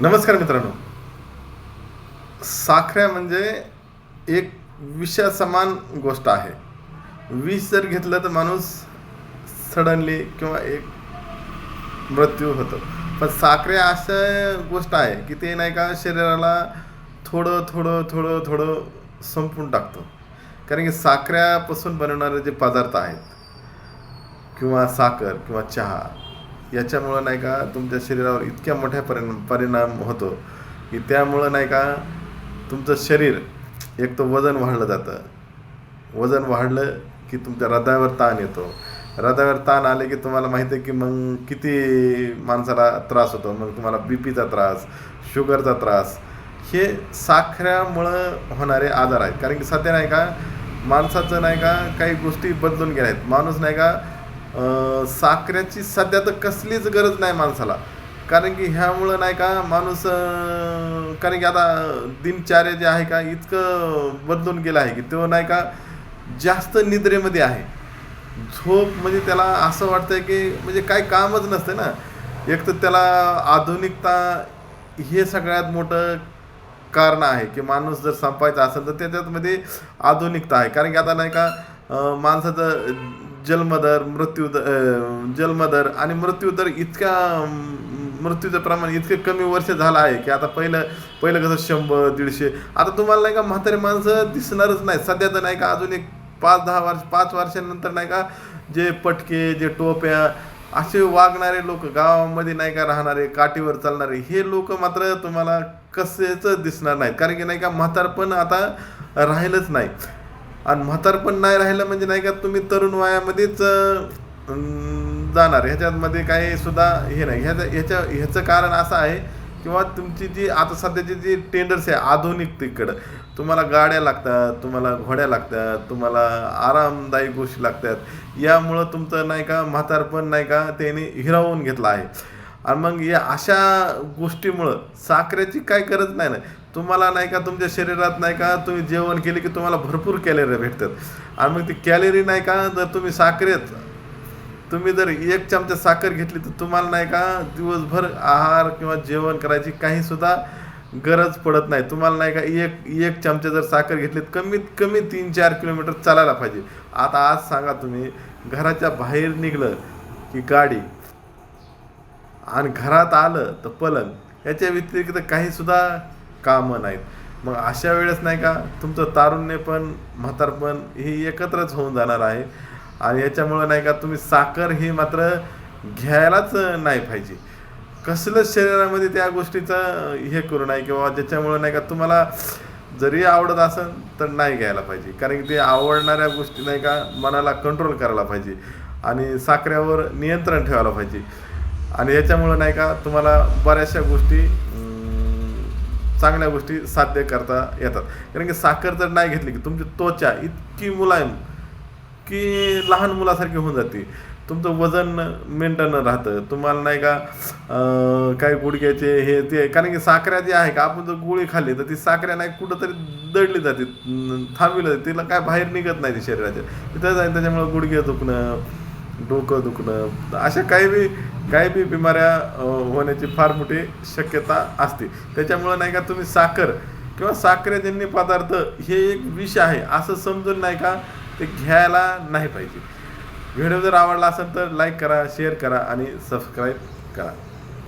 नमस्कार मित्रांनो. साखऱ्या म्हणजे एक विषयासमान गोष्ट आहे. विष जर घेतलं तर माणूस सडनली किंवा एक मृत्यू होतो. पण साखऱ्या अशा गोष्ट आहे की ते नाही का शरीराला थोडं थोडं थोडं थोडं संपून टाकतो. कारण की साखऱ्यापासून बनवणारे जे पदार्थ आहेत किंवा साखर किंवा चहा याच्यामुळं नाही का तुमच्या शरीरावर इतक्या मोठ्या परिणाम परिणाम होतो की त्यामुळं नाही का तुमचं शरीर एक तर वजन वाढलं जातं. वजन वाढलं की तुमच्या हृदयावर ताण येतो. हृदयावर ताण आले की तुम्हाला माहिती आहे की मग किती माणसाला त्रास होतो. मग तुम्हाला बी पीचा त्रास शुगरचा त्रास हे साखऱ्यामुळं होणारे आजार आहेत. कारण की सध्या नाही का माणसाचं नाही का काही गोष्टी बदलून गेल्या आहेत. माणूस नाही का साखरेची सध्या तर कसलीच गरज नाही माणसाला. कारण की ह्यामुळं नाही का माणूस कारण की आता दिनचर्या जे आहे का इतकं बदलून गेलं आहे की तो नाही का जास्त निद्रेमध्ये आहे. झोप म्हणजे त्याला असं वाटतंय की म्हणजे काही कामच नसतं ना. एक तर त्याला आधुनिकता हे सगळ्यात मोठं कारण आहे की माणूस जर संपायचा असेल तर त्याच्यातमध्ये आधुनिकता आहे. कारण की आता नाही का माणसाचं जन्मदर मृत्यूदर जन्मदर आणि मृत्यूदर इतक्या मृत्यूचं प्रमाण इतकं कमी वर्ष झालं आहे की आता पहिलं पहिलं कसं शंभर दीडशे आता तुम्हाला नाही का म्हातारे माणसं दिसणारच नाही सध्या तर नाही का अजून एक पाच दहा वर्ष पाच वर्षानंतर नाही का जे पटके जे टोप्या असे वागणारे लोक गावामध्ये नाही का राहणारे काठीवर चालणारे हे लोक मात्र तुम्हाला कसेच दिसणार नाहीत. कारण की नाही का म्हातारपण आता राहिलंच नाही. आणि म्हातारपण नाही राहिलं म्हणजे नाही का तुम्ही तरुण वयामध्येच जाणार. ह्याच्यामध्ये काही सुद्धा हे नाही. ह्याचं ह्याच्या ह्याचं कारण असं आहे किंवा तुमची जी आता सध्याची जी टेंडर्स आहे आधुनिकतेकडं तुम्हाला गाड्या लागतात तुम्हाला घोड्या लागतात तुम्हाला आरामदायी गोष्टी लागतात. यामुळं तुमचं नाही का म्हातारपण नाही का त्याने हिरावून घेतलं आहे. आणि मग या अशा गोष्टीमुळं साखरेची काय गरज नाही ना. तुम्हाला नाही का तुमच्या शरीरात नाही का तुम्ही जेवण केले की तुम्हाला भरपूर कॅलरी भेटतात. आणि मग ती कॅलरी नाही का जर तुम्ही साखरेत तुम्ही जर एक चमचा साखर घेतली तर तुम्हाला नाही का दिवसभर आहार किंवा जेवण करायची काही सुद्धा गरज पडत नाही. तुम्हाला नाही का एक एक चमचा जर साखर घेतली तर कमीत कमी तीन चार किलोमीटर चालायला पाहिजे. आता आज सांगा तुम्ही घराच्या बाहेर निघलं की गाडी आणि घरात आलं तर पलंग. याच्या व्यतिरिक्त काहीसुद्धा कामं नाहीत. मग अशा वेळेस नाही का तुमचं तारुण्य पण म्हातारपण हे एकत्रच होऊन जाणार आहे. आणि याच्यामुळं नाही का तुम्ही साखर ही मात्र घ्यायलाच नाही पाहिजे. कसलंच शरीरामध्ये त्या गोष्टीचं हे करू नये किंवा ज्याच्यामुळं नाही का तुम्हाला जरी आवडत असेल तर नाही घ्यायला पाहिजे. कारण की ते आवडणाऱ्या गोष्टी नाही का मनाला कंट्रोल करायला पाहिजे. आणि साखऱ्यावर नियंत्रण ठेवायला पाहिजे. आणि याच्यामुळं नाही का तुम्हाला बऱ्याचशा गोष्टी चांगल्या गोष्टी साध्य करता येतात. कारण की साखर जर नाही घेतली की तुमची त्वचा इतकी मुलायम की लहान मुलासारखी होऊन जाते. तुमचं वजन मेंटेन राहतं. तुम्हाला नाही का काय काही गुडघ्याचे हे ते कारण की साखऱ्या जी आहे का आपण जर गोळी खाल्ली तर ती साखऱ्या नाही कुठंतरी दडली जाते थांबविली जाते. तिला काय बाहेर निघत नाही ती शरीराच्या. त्याच्यामुळं त्याच्यामुळे गुडघे दुखणं डोकं दुखणं अशा काही बी काही बी बिमाऱ्या होण्याची फार मोठी शक्यता असते. त्याच्यामुळं नाही का तुम्ही साखर किंवा साखरेजन्य पदार्थ हे एक विष आहे असं समजून नाही का ते घ्यायला नाही पाहिजे. व्हिडिओ जर आवडला असेल तर लाईक करा शेअर करा आणि सबस्क्राईब करा.